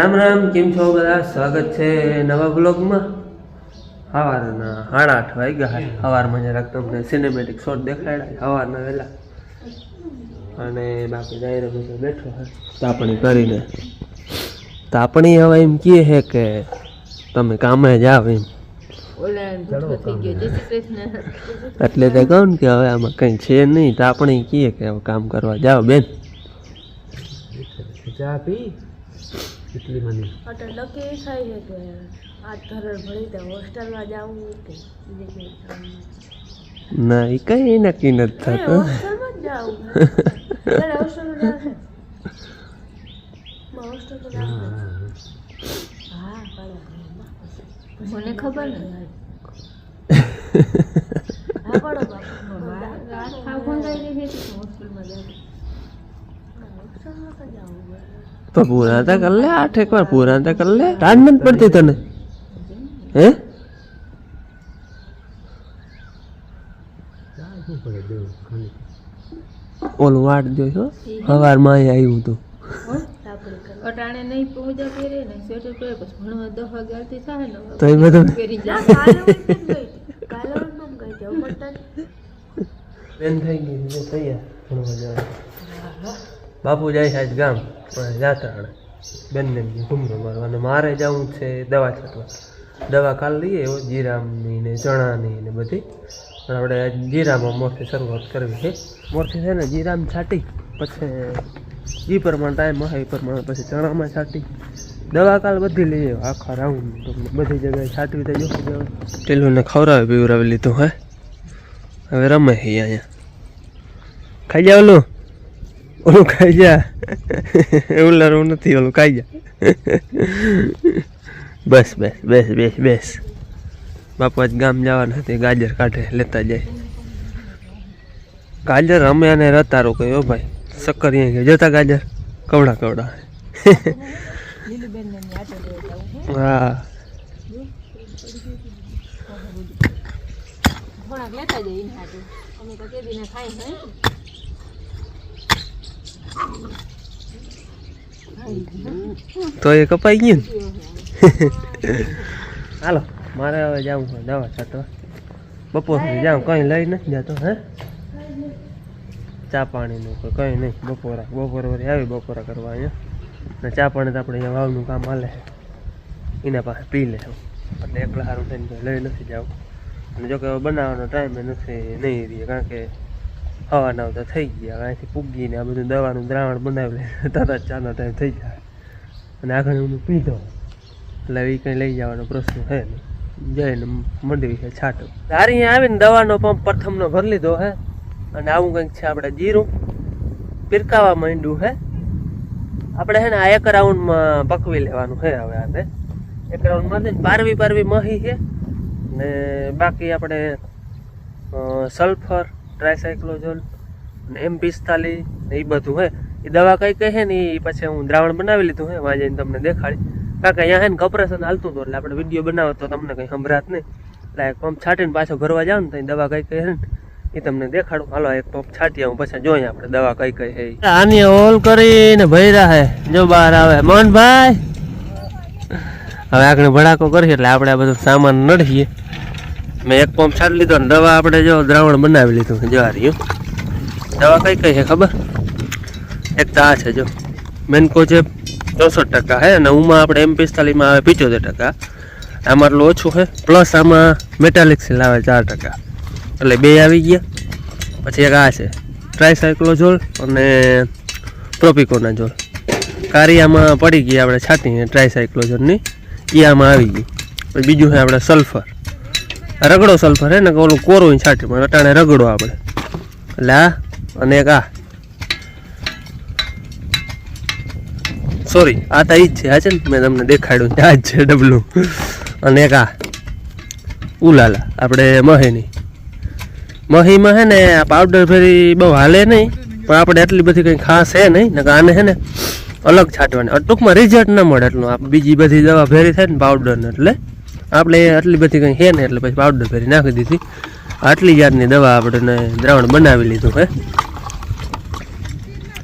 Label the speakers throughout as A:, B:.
A: રામ રામ કેમ છો બધા? સ્વાગત છે નવા બ્લોગમાં સવારના સાડા આઠ વાગ્યા. સવારમાં જરાક તમને સિનેમેટિક શોટ દેખાડ્યા. સવારના વહેલા. અને બાકી ડાયરો બધો બેઠો છે. તાપણી કરીને. તાપણી હવે એમ કહે છે કે તમે કામે જાઓ એમ. એટલે તે કહું ને કે હવે આમાં કંઈ છે નહીં. તાપણી કહે કે હવે કામ કરવા જાઓ બેન. ચા પી? કેટલી મની.
B: નક્કી એ થાય છે કે આ ધરણ ભણી તો હોસ્ટેલમાં જવું કે.
A: ના એ કઈ નક્કી નથી થતું.
B: હોસ્ટેલમાં જ જવું હોસ્ટેલમાં જાવ છે. માં હોસ્ટેલમાં છે. હા પડે મને ખબર ને હા હોસ્ટેલમાં જાવ હોસ્ટેલમાં તો જાવું
A: તો પૂરા તો કર લે આઠ એક વાર પૂરા તો કર લે. ટાઢ નથી પડતી તને. હે? ઓલું વાટ જોઈ હો. સવારમાં અહીં આવ્યું હતું.
C: અટાણે નહીં પૂજા કરે ને સ્વેટર પહેરે પછી ભણવા દસ વાગ્યાથી થાય ને
A: તો એ બધું
C: પહેરી જાય.
B: કાલે હું ગઈ જાવ
A: બેન થઈ ગઈ છે તૈયાર ભણવા જવાનું બાપુ જાય આજ ગામ જાત્રાણે બેનને ઘૂમરો મારવાનો મારે જવું છે દવા છાંટવા. દવા કાલ લઈએ એવો, જીરામની ને ચણાની ને બધી. પણ આપણે જીરામાં મોરથી શરૂઆત કરવી છે. મોરથી છે ને જીરામ છાંટી, પછી જે પ્રમાણે ટાઈમ હોય એ પ્રમાણે પછી ચણામાં છાંટી. દવા કાલ બધી લઈએ આખા રાઉન્ડ બધી જગ્યાએ છાંટવી તો જો પેલુંને ખવડાવી, પીવડાવી લીધું હે. હવે રમે છે અહીંયા. ખાઈ જા ઓલું ખાઈ જા ઉલ્લારું નથી, ઓલું ખાઈ જા બસ બસ, બેસ બેસ બેસ. બાપુ આજ ગામ જવાના હતી ગાજર કાઢે, લેતા જાય. ગાજર અમે અને રતારો કયો ભાઈ. શક્કર અહીંયા ગયો. જતા ગાજર? કવડા કવડા. હા.
C: લેતા જઈએ અમે તો કેદી ને ખાઈ
A: તો એ કપાઈ ગયું હાલો મારે હવે જવું હોય દવા છતો બપોર સુધી જાઉં કંઈ લઈ નથી જતો હે? ચા પાણીનું કે કંઈ નહીં બપોરા બપોર વળી આવી બપોરા કરવા અહીંયા. ને ચા પાણી તો આપણે અહીંયા વાવનું કામ હાલે. એના પાસે પી લે. એટલે એકલા સારું થઈને લઈ નથી જવું. અને જોકે હવે બનાવવાનો ટાઈમ નથી નહીં રહે કારણ કે હવાના તો થઈ ગયા. હવે અહીંથી પૂગીને આ બધું દવાનું દ્રાવણ બનાવી લે તાતા ચાનો ટાઈમ થઈ જાય. અને આગળ હું પીધો. એટલે એ કંઈ લઈ જવાનો પ્રશ્ન છે નહીં. જઈને મંડવી છે, છાંટો. તારી આવીને દવાનો પંપ પ્રથમનો ભરી લીધો હે. અને આવું કંઈક છે આપણે જીરું. પીરકાવા માંડ્યું હે. આપણે છે ને આ એક રાઉન્ડમાં પકવી લેવાનું છે હવે આને. એક રાઉન્ડમાં પારવી પારવી મહી છે. ને બાકી આપણે સલ્ફર ટ્રાયસાયક્લોઝોલ ને એમ પિસ્તાલીસ ને એ બધું, હે? એ દવા કઈ કહે ને એ પછી હું દ્રાવણ બનાવી લીધું, હે? વાં તમને દેખાડી. કારણ કે અહીંયા હે ને કપરેશન હાલતું હતું એટલે આપણે વીડિયો બનાવો તો તમને કંઈ સંભળાત નહીં. એટલે એક પંપ છાંટીને પાછો ભરવા જાવ ને તો દવા કઈ કહે ને એ તમને દેખાડું. હાલો એક પંપ છાંટી આવું, પછી જોઈએ આપણે દવા કઈ કઈ હે આની હોલ કરીને ભૈરા હે, જો બહાર આવે. મોહનભાઈ, હવે આગળ ભડાકો કરીએ એટલે આપણે આ બધું સામાન નડીએ મેં એક પંપ છાંટ લીધો ને દવા આપણે જો દ્રાવણ બનાવી લીધું જો આ રહ્યું. દવા કઈ કઈ છે ખબર? એક તો આ છે જો. મેનકો છે ચોસઠ ટકા હે, અને ઉમાં આપણે એમ પિસ્તાલીસમાં આવે પિચોતેર ટકા. આમાં ઓછું છે, પ્લસ આમાં મેટાલિક્સિલ આવે ચાર ટકા. એટલે બે આવી ગયા. પછી એક આ છે ટ્રાયસાયક્લોઝોલ અને પ્રોપિકોનાઝોલ કારી આમાં પડી ગઈ, આપણે છાંટી ટ્રાયસાયક્લોઝોલની એ આમાં આવી ગઈ. બીજું છે આપણે સલ્ફર રગડો સલ્ફર હે ને ઓલું કોરું છાંટી પણ અટાણે રગડો આપણે એટલે આ, અને એક આ. સોરી આ તો ઈ જ છે, આ છે ને, મેં તમને દેખાડ્યું આ જ છે ડબલું. અને એક આ. ઉલાલા, આપણે મહીની. મહીમાં છે ને, આ પાવડર ફેરી બહુ હાલે નહીં, પણ આપણે એટલી બધી કંઈ ખાસ છે નહીં ને આને છે ને, અલગ છાંટવાની. ટૂંકમાં રિઝલ્ટ ન મળે એટલું આ બીજી બધી દવા ફેરી થાય ને પાવડરને એટલે. આપણે આટલી બધી કંઈ છે ને, એટલે પછી પાવડર ફેરી નાખી દીધી. આટલી જાતની દવા આપણે દ્રાવણ બનાવી લીધું હે.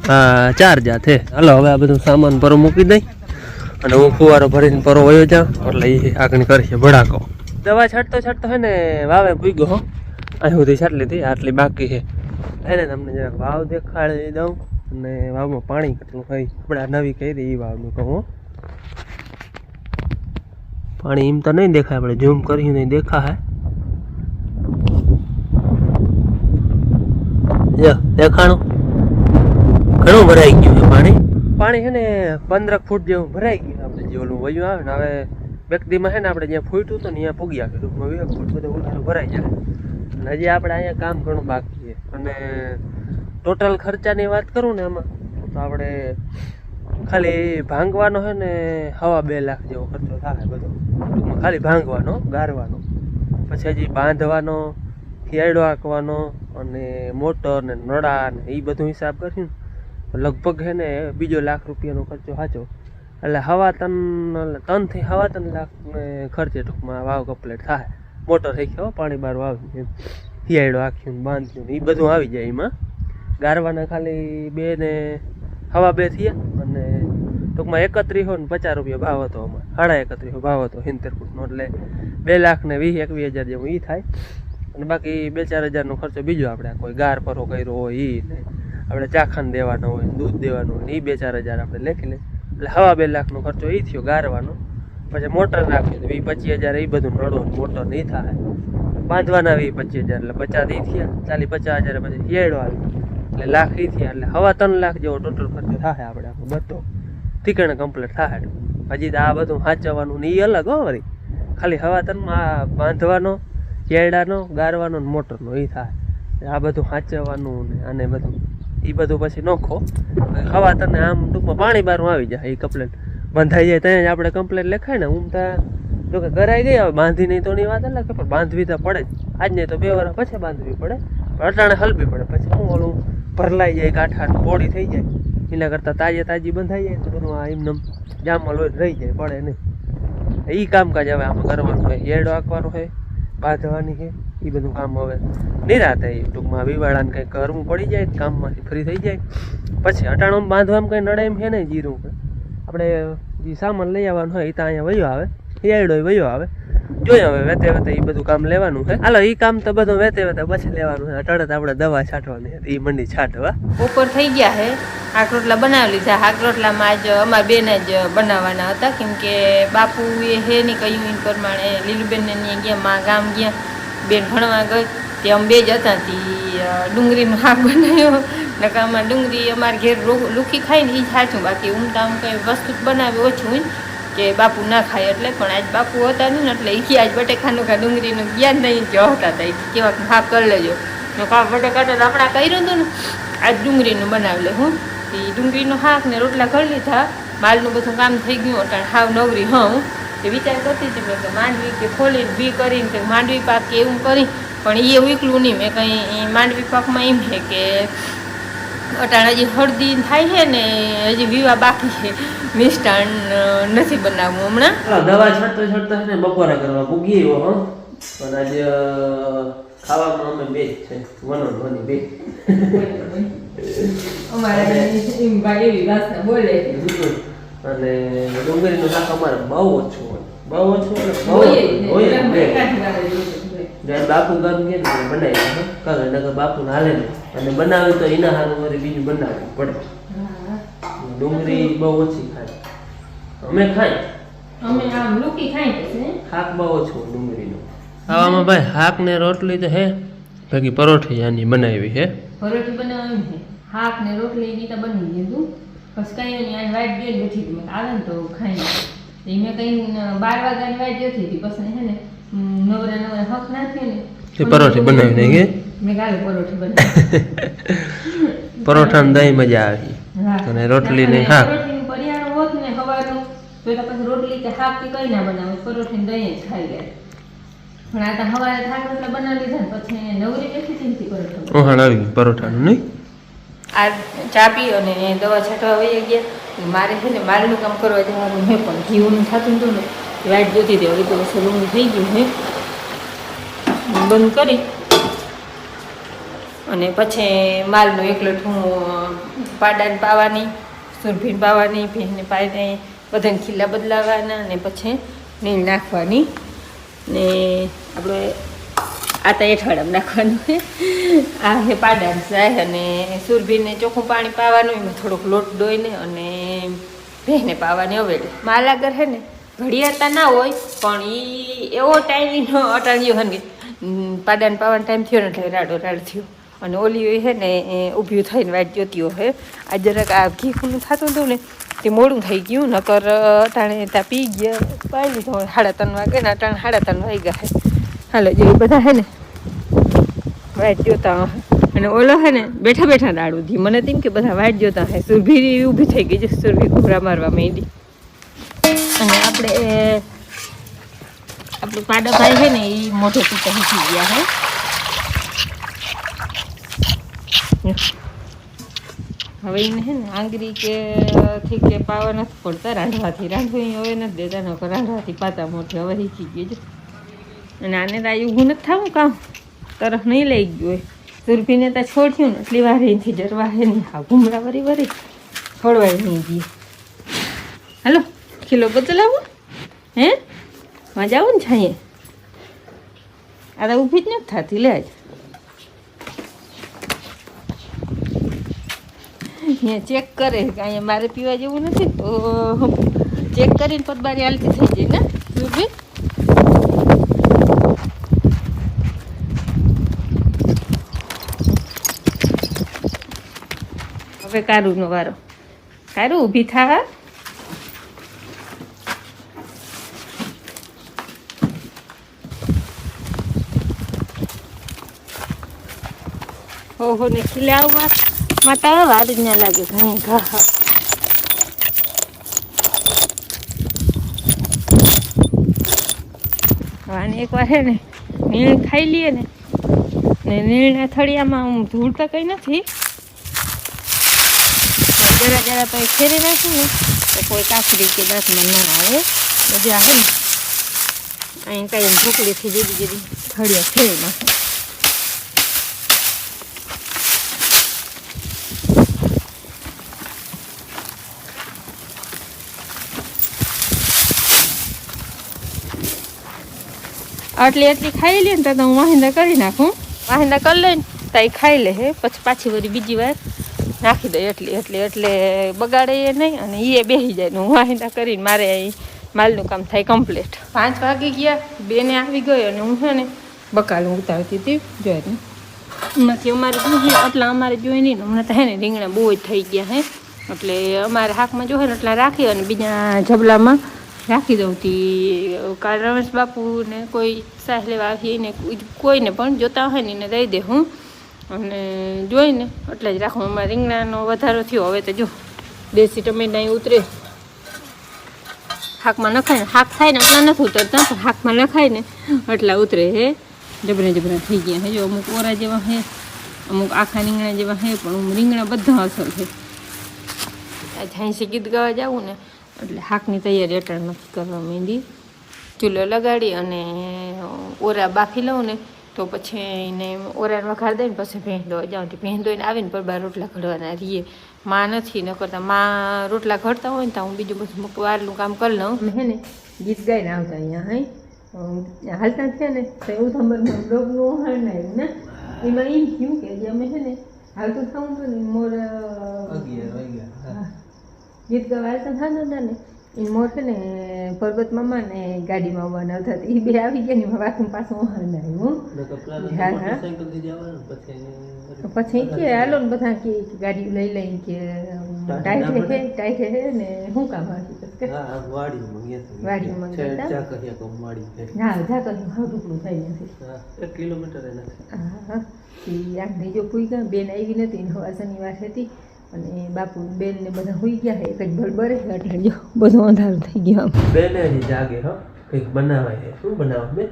A: હા ચાર જાત હે. હાલો, હવે આ બધું સામાન પરો મૂકી દઈ. અને હું ફુવારો ભરીને પરો વયો જાઉં. એટલે એ આગળ કરશે ભડાકો. દવા છાંટતો છાંટતો હે ને વાવે ભૂગ્યો હો. અહીં સુધી છાંટ લીધી, આટલી બાકી છે એને તમને જરાક વાવ દેખાડી દઉં. અને વાવમાં પાણી કેટલું હોય, આપણે નવી કરી એ વાવનું કહું. પાણી એમ તો નહીં દેખાય, આપણે ઝૂમ કર્યું નહીં દેખાય. જો દેખાણું? ઘણું ભરાઈ ગયું છે પાણી. પાણી છે ને પંદર ફૂટ જેવું ભરાઈ ગયું આપણે જે ઓલું વયું આવે ને, હવે વ્યક્તિમાં છે ને આપણે જ્યાં ફૂટ્યું હતું ને, ત્યાં પૂગી આવે ટૂંકમાં વીસ ફૂટ બધું ઉધારું ભરાઈ જાય. અને હજી આપણે અહીંયા કામ ઘણું બાકી છે. અને ટોટલ ખર્ચાની વાત કરું ને એમાં તો આપણે ખાલી ભાંગવાનો છે ને હવા બે લાખ જેવો ખર્ચો થાય બધો. ટૂંકમાં ખાલી ભાંગવાનો, ગારવાનો. પછી હજી બાંધવાનો ખિયાડો આંકવાનો અને મોટર ને નળા ને એ બધું હિસાબ કર્યું લગભગ છે ને બીજો લાખ રૂપિયાનો ખર્ચો સાચો. એટલે હવા તન તનથી હવા ત્રણ લાખ ખર્ચે ટૂંકમાં વાવ કમ્પ્લીટ થાય. મોટર થઈ ગયો પાણી બાર વાવી એમ ખિયાડો આખ્યું બાંધ્યું એ બધું આવી જાય એમાં. ગારવાના ખાલી બે ને હવા બે થયા અને ટૂંકમાં એકત્રીસો ને પચાસ રૂપિયા ભાવ હતો અમારે. સાડા એકત્રીસો ભાવ હતો સિત્તેર ફૂટનો, એટલે બે લાખ ને વીસ એકવીસ હજાર જેવું એ થાય. અને બાકી બે ચાર હજારનો ખર્ચો બીજો આપણે કોઈ ગાર પરો કર્યો હોય એ ને, આપણે ચાખણ દેવાનો હોય દૂધ દેવાનું હોય એ બે ચાર હજાર આપણે લખી લે એટલે હવા બે લાખનો ખર્ચો એ થયો ગારવાનો. પછી મોટર નાખ્યું વી પચીસ હજાર એ બધું નડો મોટર નહીં થાય. બાંધવાના વી પચીસ હજાર, એટલે પચાસ એ થયા. ચાલી પચાસ હજાર પછી હિયાડો આવ્યો એટલે લાખ એ થયા, એટલે હવા ત્રણ લાખ જેવો ટોટલ ખર્ચો થાય આપણે આખો, બધો. ઠીકણે કમ્પ્લીટ થાય હજી તો આ બધું સાચવવાનું ને એ અલગ હો વળી. ખાલી હવા ત્રણમાં બાંધવાનો ચેડાનો ગારવાનો ને મોટરનો એ થાય આ બધું સાચવવાનું ને આને બધું. એ બધું પછી નોખો. હવા તને આમ ટૂંકમાં પાણી બારું આવી જાય એ કમ્પ્લેન બંધાઈ જાય ત્યાં જ આપણે કમ્પ્લેન લખાય ને ત્યાં જો કે કરાઈ ગઈ, હવે બાંધી નહીં તો ની વાત અલગ પણ બાંધવી તો પડે જ. આજ નહીં તો બે વાર પછી બાંધવી પડે, પણ અટાણે હલવી પડે, પછી હું ઓલું ભરલાઈ જાય કાંઠા પોળી થઈ જાય. એના કરતાં તાજે તાજી બંધાઈ જાય તો બધું આ એમને જામમાં લોહી રહી જાય, પડે નહીં. એ કામકાજ હવે આમાં કરવાનું હોય. હેડો આંકવાનો હોય, બાંધવાની છે એ બધું કામ હવે નિરાતે ટૂંકમાં વિવાળાને કંઈ કરવું પડી જાય, કામમાંથી ફ્રી થઈ જાય. પછી અટાણું બાંધવામાં કંઈ નડે એમ છે ને જીરું. આપણે જે સામાન લઈ આવવાનું હોય એ તો અહીંયા વયો આવે. હેડો વયો આવે. જોઈએ હવે વેતે વેતે એ બધું કામ લેવાનું છે હાલો એ કામ તો બધું વેતે વેતે પછી લેવાનું છે અટાણે આપણે દવા છાંટવાની હતી એ મંડી છાંટવા.
C: ઉપર થઈ ગયા છે હાક રોટલા બનાવી લીધા. હાક રોટલામાં આજ અમારા બેન જ બનાવવાના હતા. કેમ કે બાપુ એ હે નહીં કહ્યું એ પ્રમાણે. લીલુબેનને ત્યાં ગયા, મા ગામ ગયા. બેન ભણવા ગઈ. તે અમે બે જ હતા. તે ડુંગળીનું શાક બનાવ્યો. નકામાં ડુંગળી અમારે ઘેર લુખી ખાઈને એ જ સાચું બાકી હું તો આમ કંઈ વસ્તુ બનાવી ઓછું હોય ને કે બાપુ ના ખાય એટલે પણ આજ બાપુ હતા નહીં એટલે એ આજ બટેકાનું કા ડુંગળીનું જ્ઞાન નહીં જો હતા તા કેવા શાક કરી લેજો. મેં કા બટેકા તો હમણાં કર્યું હતું ને, આજ ડુંગળીનું બનાવી લે હું. એ ડુંગળીનું હાક ને રોટલા કરી લીધા. માલનું બધું કામ થઈ ગયું, અટાણે હાવ નવરી હું તે વિચાર કરતી હતી મેં કે માંડવી કે ખોલીને બી કરીને કે માંડવી પાક કે એવું કરી પણ એ ઉકલું નહીં, મેં કંઈ માંડવી પાકમાં એમ છે કે અટાણે હજી હળદી થાય છે ને હજી વિવાહ બાકી છે. મિષ્ટાન નથી બનાવવું હમણાં.
A: દવા છટતો છટતો છે ને બપોરા કરવા ભૂગી હો. પણ આજે ખાવામાં અમે બે છે. વનો વની બે. અને ડુંગળીનું શાક અમારે બહુ ઓછું હોય. બહુ ઓછું હોય બહુ ઓછું. હોય. જ્યારે બાપુ ગામ કે ને બનાવી નાખે. કરે નકર બાપુને હાલે ને અને બનાવે તો એના હારું વળી બીજું બનાવવું પડે. ડુંગળી બહુ ઓછી ખાય. અમે ખાય
C: અમે આમ લૂકી ખાઈ છે
A: શાક બહુ ઓછું ડુંગળીનું. ખાવામાં ભાઈ હાક ને રોટલી તો હે. બાકી પરોઠી આની બનાવી હે.
C: પરોઠી બનાવી છે. શાક ને રોટલી ની તો બની ગયું પછી કઈ નહીં આ વાઈટ ગેટ બેઠી હતી. આવે ને તો ખાઈ મેં કઈ બાર વાગ્યાની વાઈટ જોતી હતી. પછી હે ને નવરા નવરા હક નાખ્યો ને
A: તે પરોઠી. બનાવી કે?
C: મેં કાલે પરોઠી બનાવી.
A: પરોઠા ને દહીં મજા આવી. અને રોટલી ને
C: હા. પરિયાણું હોત ને હવાનું તો તો પછી રોટલી કે શાક કે કઈ ના બનાવે પરોઠી ને દહીં જ ખાઈ ગયા પણ આ તો સવારે થાક રોટલા બનાવી લીધા ને પછી નવરી બેઠી ચિંતી પરોઠા
A: ઓહાણ આવી ગયું પરોઠાનું નહીં?
C: આ ચા પી અને દવા છાંટવા વહી ગયા. મારે છે ને માલનું કામ કરવા જવાનું મેં પણ ઘીવું થતું હતું ને વાઈટ જોતી હતી. હવે તો રૂમ થઈ ગયું હે બંધ કરી. અને પછી માલનું એકલો હું પાડાને પાવાની, સુરભીને પાવાની, ભીને પાઈને બધાને ખીલા બદલાવાના અને પછી નીલ નાખવાની. ને આપણે આ તો એઠવાડામાં નાખવાનું છે. આ છે પાડાનું શાય અને સુરભીને ચોખ્ખું પાણી પાવાનું, એમાં થોડોક લોટ ડોઈને અને ભેને પાવાની અવેડે માલાગર છે ને ઘડિયાળતા ના હોય, પણ એ એવો ટાઈમ અટાણ્યો હે ને પાડાને પાવાનો ટાઈમ થયો ને એટલે રાડો રાડ થયો. અને ઓલી હે ને, એ ઊભી થઈને વાટ જોતી હે. આ જરાક આ ઘી ખુલ્લું થતું હતું ને, તે મોડું થઈ ગયું, નકર અટાણે ત્યાં પી ગયા, પાડી લીધો. સાડા ત્રણ વાગે ને અટાણે સાડા ત્રણ વાગ્યા, હે. હાલો, જે બધા હે ને વાટ જોતા. અને ઓલો હે ને, બેઠા બેઠા રાડું ધી. મને તેમ કે બધા વાટ જોતા હે સુરભી ઊભી થઈ ગઈ છે, સુરભી ઘૂમરા મારવા માંડી. અને આપણે આપણે પાડાભાઈ છે ને એ મોઢે પીતા શીખી ગયા હે હવે એને છે ને આંગરી કે, થી કે પાવા નથી પડતા, રાંધવાથી રાંધવી હવે નથી દેતા, નકર રાંધવાથી પાતા મોઢે હવે શીખી ગયું છે. અને આને તો આ ઊભું નથી થવું કામ. તરફ નહીં લઈ ગયું હોય. સુરભીને તો છોડ્યું ને, એટલી વાર એથી ડરવા હે નહીં. હા ઘૂમરા વરી વરી છોડવાય નહીં ગઈ હાલો. કિલો બદલાવો હે? માં જાવું ને છાંયે? આ તો ઊભી જ નથી થતી, લે જ. અહીંયા ચેક કરે કે અહીંયા મારે પીવા જેવું નથી? તો ચેક કરીને પદબારી હાલતી થઈ જાય ને? સુરભી હવે કારુનો વારો. કારું, ઊભી થા? ઓહો ને ખીલાવવા માટે વાર જ ના લાગે ઘણી ઘા. અને એકવાર હે ને નીણ ખાઈ લઈએ ને. ને નીણના થળિયામાં હું ધૂળ તો કંઈ નથી. જરા જરા તો ખેરી નાખું ને, તો કોઈ કાકડી કે દાંતમાં ના આવે. મજા આવે ને. અહીં કાંઈ ઢોકળીથી જુદી જુદી થળિયા ખેરી નાખું. આટલી આટલી ખાઈ લે ને તો હું વાહિંદા કરી નાખું. વાહિંદા કરી લઈને તો એ ખાઈ લે હે. પછી પાછી વળી બીજી વાર નાખી દે એટલી એટલી એટલે બગાડે એ નહીં અને એ બેસી જાય ને હું વાહિંદા કરીને મારે માલનું કામ થાય કમ્પ્લીટ પાંચ વાગી ગયા બેને આવી ગયો અને હું છે ને બકાલું ઉતારતી હતી જોઈ નથી અમારે જોઈએ એટલા અમારે જોઈ નહીં હમણાં તો હે ને રીંગણા બહુ જ થઈ ગયા હે. એટલે અમારે હાકમાં જોઈએ ને એટલા રાખી અને બીજા જબલામાં રાખી દઉં તી. કાલ રમેશ બાપુને કોઈ સાહ લેવા આવીએ ને કોઈને પણ જોતા હોય ને એને દઈ દે હું. અને જોઈને એટલે જ રાખું. અમારે રીંગણાનો વધારો થયો. હવે તો જો, દેશી ટમેટા ઉતરે. શાકમાં નખાય ને. શાક થાય ને એટલા નથી ઉતરતા, પણ શાકમાં નખાય ને એટલા ઉતરે હે. જબરા જબરા થઈ ગયા હે. જો અમુક ઓરા જેવા હે, અમુક આખા રીંગણા જેવા હે, પણ રીંગણા બધા અસર છે. ઝાંસી ગીત ગાવા જાવું ને એટલે હાકની તૈયારી અટાણ નથી કરવા માંડી. ચૂલો લગાડી અને ઓરા બાફી લઉં ને તો પછી એને ઓરાને વઘાર દઈને પછી ભેંદો જાઉં. ધોઈને આવીને પર બાર રોટલા ઘડવાના રહીએ માં નથી ન કરતા. માં રોટલા ઘડતા હોય ને તો હું બીજું બધું મૂકવારનું કામ કરી લઉં. અમે હે ને ગીત ગાઈને આવતા અહીંયા હઈ? હાલતા છે ને તો એવું ખબર બ્લોગનું હાલ ને? એમાં એમ થયું કે જે અમે છે ને હાલતું થવું હતું ને મોર ગીત ગાવા હાલતા હા હતા ને એ મોર છે ને પર્વત મામા ને ગાડીમાં આવવાના હતા એ બે આવી ગયા ને વાતું પાછું વાહન આવ્યું હા, હા. પછી કે હાલો ને બધા કે ગાડી લઈ લઈ કે ટાઈટ હે ટાઈટ હે ને શું કામ આવી બસ કે વાડીમાં ગયા હતા? ના જા કર્યું હા ટુકડું થઈ નથી
A: કિલોમીટર
C: બેન આવી નથી હવા શનિવાર હતી. અને બાપુ બેન ને બધા હોઈ ગયા છે જ બળબરે છે બધું અંધારું થઈ ગયું આમ.
A: બેને હજી જાગે હો. કંઈક બનાવાય છે. શું બનાવો બેન?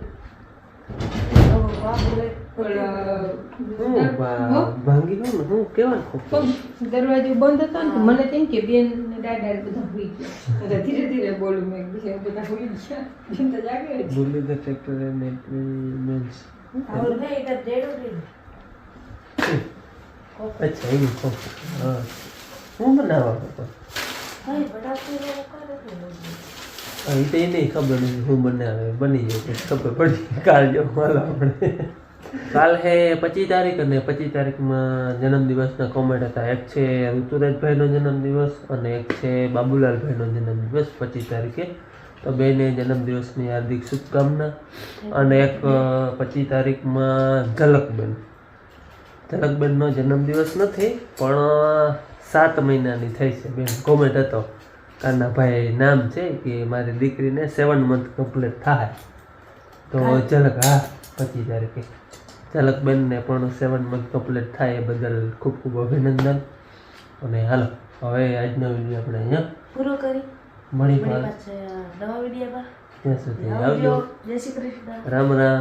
A: ભાંગી હું કેવાનું
C: દરવાજો બંધ હતો ને મને તેમ કે બેન ને દાદા બધા હોઈ ગયા. ધીરે ધીરે બોલું મેં. બધા હોઈ ગયા. જાગે જ.
A: બોલી ધ ટ્રેક્ટર એન્ડ મેન્સ. અચ્છા એવું કહો. હા. શું બનાવવા હતો
B: ભાઈ બનાવતું એવું કરે કે નહીં?
A: હા, એ તો એ ખબર નથી હું બનાવે બની જાય ખબર પડી કાલ જો આપણે. કાલ હે પચીસ તારીખ અને પચીસ તારીખમાં જન્મદિવસના કોમેન્ટ હતા. એક છે ઋતુરાજભાઈનો જન્મદિવસ અને એક છે બાબુલાલભાઈનો જન્મદિવસ પચીસ તારીખે. તો બેને જન્મદિવસની હાર્દિક શુભકામના અને એક પચીસ તારીખમાં ઝલકબેન ઝલકબેનનો જન્મદિવસ નથી પણ સાત મહિનાની થઈ છે બેન. કોમેન્ટ હતો. કાનાભાઈ નામ છે કે મારી દીકરીને સેવન મંથ કમ્પ્લીટ થાય. તો ઝલક હા પચીસ તારીખે. ઝલકબેનને પણ સેવન મંથ કમ્પ્લીટ થાય એ બદલ ખૂબ ખૂબ અભિનંદન. અને હાલો હવે આજનો વીડિયો આપણે અહીંયા
B: પૂરો કરી.
A: મળી પાછા.
B: નવા વિડીયોમાં.
A: ત્યાં સુધી આવજો.
B: જય શ્રી કૃષ્ણ.
A: રામ રામ.